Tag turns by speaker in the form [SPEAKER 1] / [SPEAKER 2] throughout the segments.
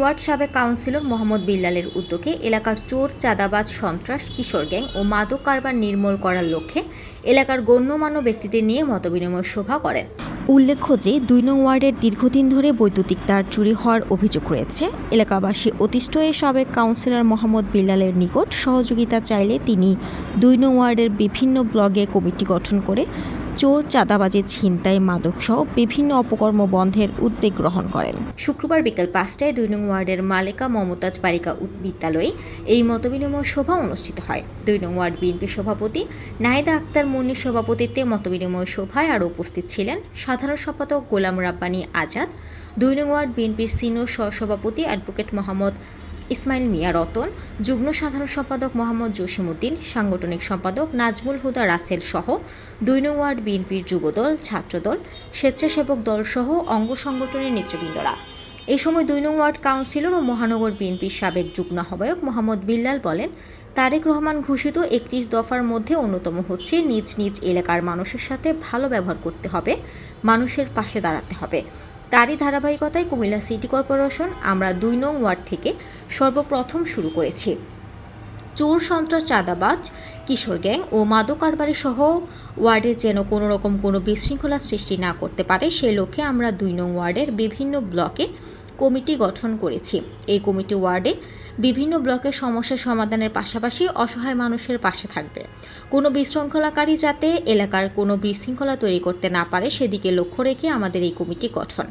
[SPEAKER 1] Word সাবেক councillor Mohammad বিল্লালের উদ্যোগে এলাকার চোর, চাঁদাবাজ, সন্ত্রাস, কিশোর গ্যাং ও মাদক কারবার নির্মূল করার লক্ষ্যে এলাকার গণ্যমান্য ব্যক্তিদের নিয়ে মতবিনিময় সভা করেন। উল্লেখ্য যে, দুই নং ওয়ার্ডের দীর্ঘদিন ধরে বৈদ্যুতিক তার চুরি হওয়ার অভিযোগ রয়েছে। এলাকাবাসী অতিষ্ঠ হয়ে সাবেক কাউন্সিলর মোহাম্মদ বিল্লালের নিকট সহযোগিতা চাইলে তিনি দুই নং ওয়ার্ডের বিভিন্ন ব্লগে কমিটি গঠন করে চোর চাঁদাবাজি ছিনতাই মাদকসহ বিভিন্ন অপকর্ম বন্ধের উদ্যোগ গ্রহণ করেন। শুক্রবার বিকাল পাঁচটায় দুই নং ওয়ার্ডের মালেকা মমতাজ বালিকা বিদ্যালয়ে এই মতবিনিময় সভা অনুষ্ঠিত হয়। দুই নং ওয়ার্ড বিএনপি সভাপতি নাহিদা আক্তার মুন্নির সভাপতিত্বে মতবিনিময় সভায় আরও উপস্থিত ছিলেন সাধারণ সম্পাদক গোলাম রাব্বানী আজাদ দুই নং ওয়ার্ড বিএনপির সিনিয়র সহসভাপতি অ্যাডভোকেট মোহাম্মদ ইসমাইল মিয়া রতন, যুগ্ম সাধারণ সম্পাদক মোহাম্মদ জসিমউদ্দিন, সাংগঠনিক সম্পাদক নাজমুল হুদা রাসেল সহ দুই নং ওয়ার্ড বিএনপির যুবদল ছাত্রদল, স্বেচ্ছাসেবক দল সহ অঙ্গ সংগঠনের নেতৃবৃন্দরা। এ সময় দুই নং ওয়ার্ড কাউন্সিলর ও মহানগর বিএনপির সাবেক যুগ্ম আহ্বায়ক মোহাম্মদ বিল্লাল বলেন, তারেক রহমান ঘোষিত একত্রিশ দফার মধ্যে অন্যতম হচ্ছে নিজ নিজ এলাকার মানুষের সাথে ভালো ব্যবহার করতে হবে, মানুষের পাশে দাঁড়াতে হবে। তারই ধারাবাহিকতায় কুমিল্লা সিটি কর্পোরেশন আমরা দুই নং ওয়ার্ড থেকে সর্বপ্রথম শুরু করেছি। চোর, সন্ত্রাস, চাঁদাবাজ, কিশোর গ্যাং ও মাদক কারবারি সহ ওয়ার্ডে যেন কোনো রকম কোনো বিশৃঙ্খলা সৃষ্টি না করতে পারে, সে লক্ষ্যে আমরা দুই নং ওয়ার্ডের বিভিন্ন ব্লকে কমিটি গঠন করেছি। এই কমিটি ওয়ার্ডে বিভিন্ন ব্লকের সমস্যা সমাধানের পাশাপাশি অসহায় মানুষের পাশে থাকবে। কোনো বিশৃঙ্খলাকারী যাতে এলাকার কোনো বিশৃঙ্খলা তৈরি করতে না পারে, সেদিকে লক্ষ্য রেখে আমাদের এই কমিটি গঠন।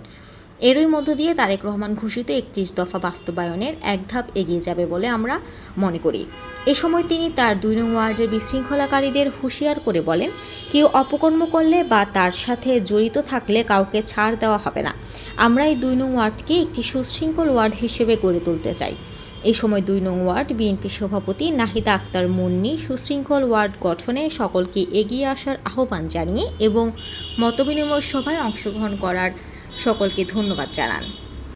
[SPEAKER 1] এরই মধ্য দিয়ে তারেক রহমান ঘোষিত একত্রিশ দফা বাস্তবায়নের এক ধাপ এগিয়ে যাবে বলে আমরা মনে করি। এ সময় তিনি তার দুই নং ওয়ার্ডের বিশৃঙ্খলাকারীদের হুঁশিয়ার করে বলেন, কেউ অপকর্ম করলে বা তার সাথে জড়িত থাকলে কাউকে ছাড় দেওয়া হবে না। আমরা এই দুই নং ওয়ার্ডকে একটি সুশৃঙ্খল ওয়ার্ড হিসেবে গড়ে তুলতে চাই। এই সময় দুই নং ওয়ার্ড বিএনপি সভাপতি নাহিদা আক্তার মুন্নি সুশৃঙ্খল ওয়ার্ড গঠনে সকলকে এগিয়ে আসার আহ্বান জানিয়ে এবং মতবিনিময় সভায় অংশগ্রহণ করার সকলকে ধন্যবাদ জানান।